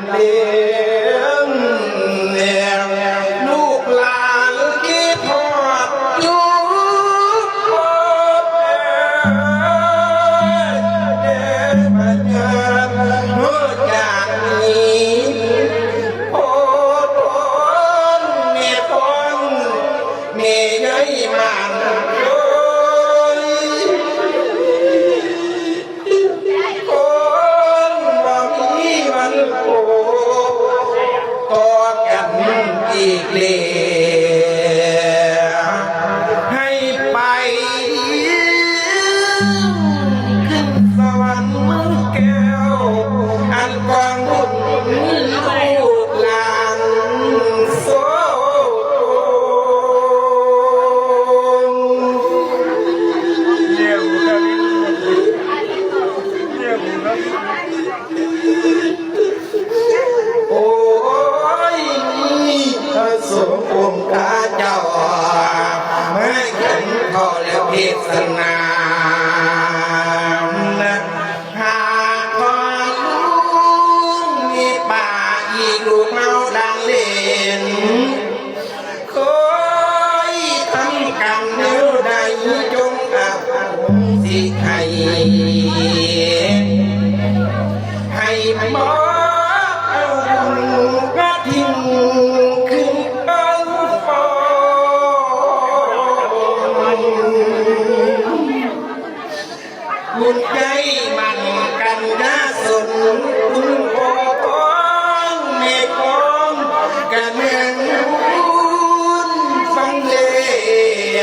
เลี้ยงเนี่ยลูกหลานคิดทอดอยู่พบเดินมาเจอเมื่อจากนี้โอ้ทนเมียทนเมียยัยมัน เจ้าไม่เห็นพอแล้วเทศนาหากพอลุงมีป่าอีลูกเมาดังเล่น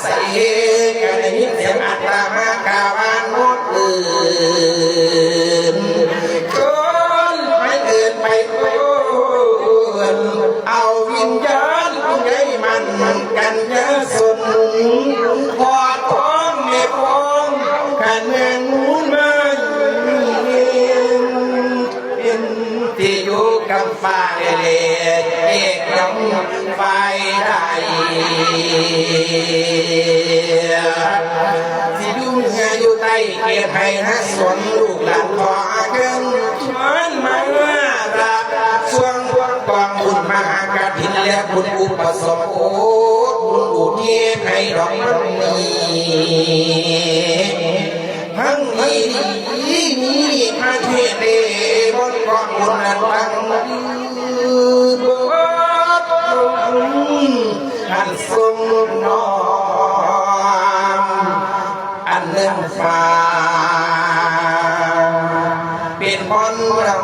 ใสกันได้ยินเสียงอัตตามากาวานมดอื่นคนไม่เอื่นไปโอนเอาวิญญาณผู้ใหญ่มันกันยะสุดพอท้องไม่พองกันเมืองนู้นมาเป็นที่อยู่กับฝ่าเล็ก เอกลำฝ่ายใดที่ดูเงอยู่ใต้เกียรให้นะสนลูกหลานขอเกินชวนมารักช่วงกองบุญมหากฐินและบุญอุปสมบทบุญอุทิศให้ดอกมันมีทั้งนี้นี้พระเทศเดบนกองบุญนั้นตั้งยืน อันทรงน้อมอันเลื่องฟ้าเป็นบนเรา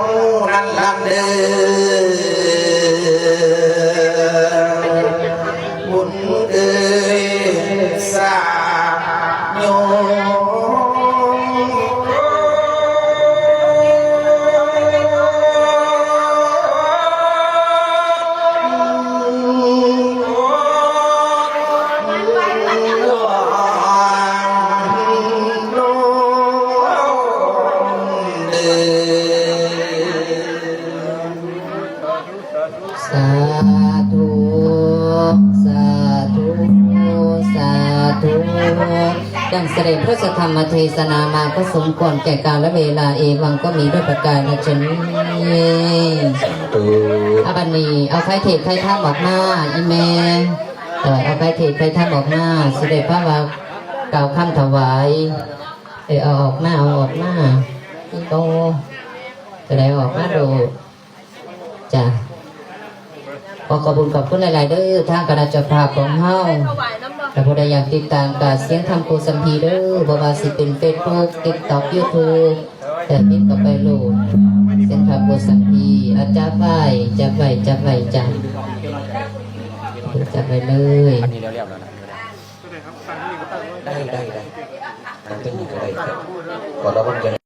สาธุสาธุสาธุดังเสด็จพระธรรมเทศนามาก็สมควรแก่กาลและเวลาเอวังก็มีด้วยประการนะชนี้อาบันนี้เอาไข่เทศไข่ท่าบอกหน้าอีเมเออเอาไข่เทศไข่ท่าบอกหน้า เสด็จพระว่ากล่าวคำถวายเออเอาออกหน้าเอาออกหน้าอีโตจะได้ออกหน้าดูจ้ะ ขอขอบคุณขอบคุณหลาย ๆ เด้อทางคณะเจ้าภาพของเฮาแต่ผู้ใดอยากติดตามการเสียงธรรมโคสัมพีเด้อบ่ว่าสิเป็น Facebook TikTok YouTube แต่นี่ก็ไปโหลดเสียงธรรมโคสัมพีอาจารย์ไว้จับไว้จับไว้จับจับไว้เลยอันนี้เรียบแล้วนะได้ได้ได้อันนั้นเป็นอีกอะไรก่อนแล้วมันจะ